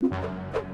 you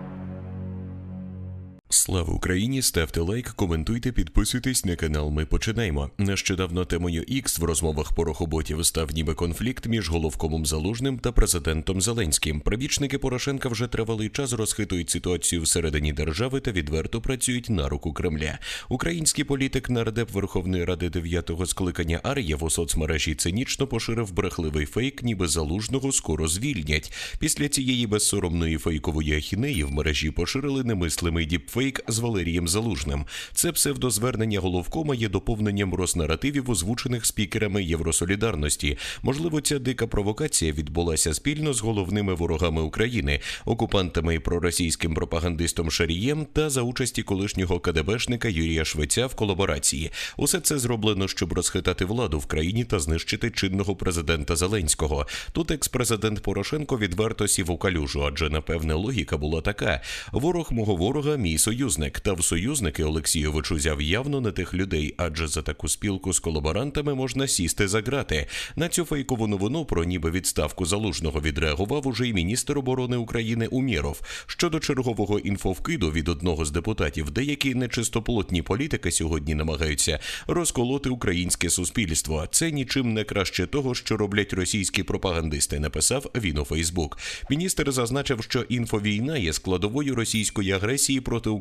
Слава Україні! Ставте лайк, коментуйте, підписуйтесь на канал. Ми починаємо. Нещодавно темою X в розмовах порохоботів став ніби конфлікт між головкомом Залужним та президентом Зеленським. Прибічники Порошенка вже тривалий час розхитують ситуацію всередині держави та відверто працюють на руку Кремля. Український політик нардеп Верховної Ради 9-го скликання Ар'єв у соцмережі цинічно поширив брехливий фейк, ніби залужного скоро звільнять. Після цієї безсоромної фейкової ахінеї в мережі поширили немислимий діпфейк з Валерієм Залужним. Це псевдозвернення головкома є доповненням рознаративів, озвучених спікерами Євросолідарності. Можливо, ця дика провокація відбулася спільно з головними ворогами України, окупантами і проросійським пропагандистом Шарієм та за участі колишнього КДБшника Юрія Швеця в колаборації. Усе це зроблено, щоб розхитати владу в країні та знищити чинного президента Зеленського. Тут екс-президент Порошенко відверто сів у калюжу, адже напевне логіка була така: ворог мого ворога, мій союзник. Та в союзники Олексійович узяв явно не тих людей, адже за таку спілку з колаборантами можна сісти за грати. На цю фейкову новину про ніби відставку залужного відреагував уже й міністр оборони України Умєров. Щодо чергового інфовкиду від одного з депутатів, деякі нечистоплотні політики сьогодні намагаються розколоти українське суспільство. Це нічим не краще того, що роблять російські пропагандисти. Написав він у Фейсбук. Міністр зазначив, що інфовійна є складовою російської агресії проти України.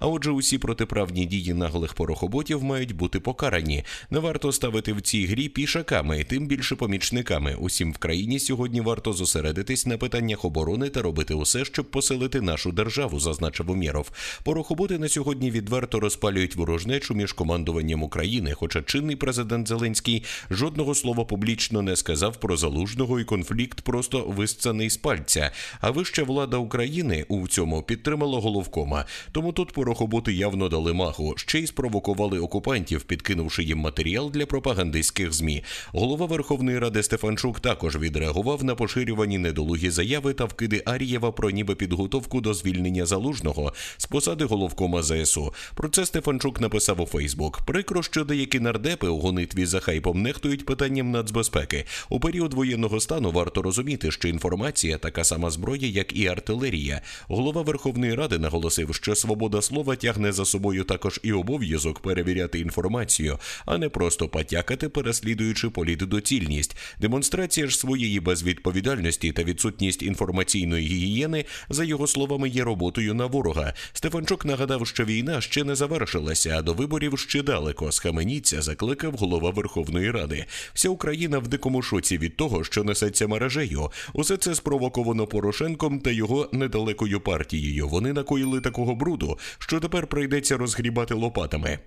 А отже, усі протиправні дії наглих порохоботів мають бути покарані. Не варто ставити в цій грі пішаками, тим більше помічниками. Усім в країні сьогодні варто зосередитись на питаннях оборони та робити усе, щоб посилити нашу державу, зазначив Умєров. Порохоботи на сьогодні відверто розпалюють ворожнечу між командуванням України. Хоча чинний президент Зеленський жодного слова публічно не сказав про залужного і конфлікт просто висцаний з пальця. А вища влада України у цьому підтримала головкома. Тому тут порохоботи явно дали маху, ще й спровокували окупантів, підкинувши їм матеріал для пропагандистських змі. Голова Верховної Ради Стефанчук також відреагував на поширювані недолугі заяви та вкиди Арієва про ніби підготовку до звільнення залужного з посади головкома ЗСУ. Про це Стефанчук написав у Фейсбук. Прикро, що деякі нардепи у гонитві за хайпом нехтують питанням нацбезпеки. У період воєнного стану варто розуміти, що інформація така сама зброя, як і артилерія. Голова Верховної Ради наголосив, що свобода слова тягне за собою також і обов'язок перевіряти інформацію, а не просто потякати, переслідуючи політдоцільність. Демонстрація ж своєї безвідповідальності та відсутність інформаційної гігієни, за його словами, є роботою на ворога. Стефанчук нагадав, що війна ще не завершилася, а до виборів ще далеко. Схаменіться, закликав голова Верховної Ради. Вся Україна в дикому шоці від того, що несеться мережею. Усе це спровоковано Порошенком та його недалекою партією. Вони накоїли такого бруду, що тепер прийдеться розгрібати лопатами.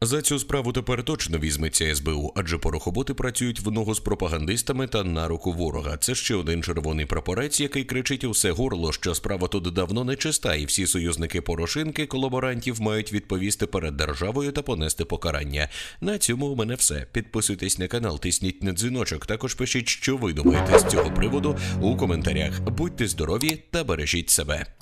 За цю справу тепер точно візьметься СБУ, адже порохоботи працюють в ногу з пропагандистами та на руку ворога. Це ще один червоний прапорець, який кричить усе горло, що справа тут давно не чиста, і всі союзники Порошинки, колаборантів мають відповісти перед державою та понести покарання. На цьому у мене все. Підписуйтесь на канал, тисніть на дзвіночок. Також пишіть, що ви думаєте з цього приводу у коментарях. Будьте здорові та бережіть себе.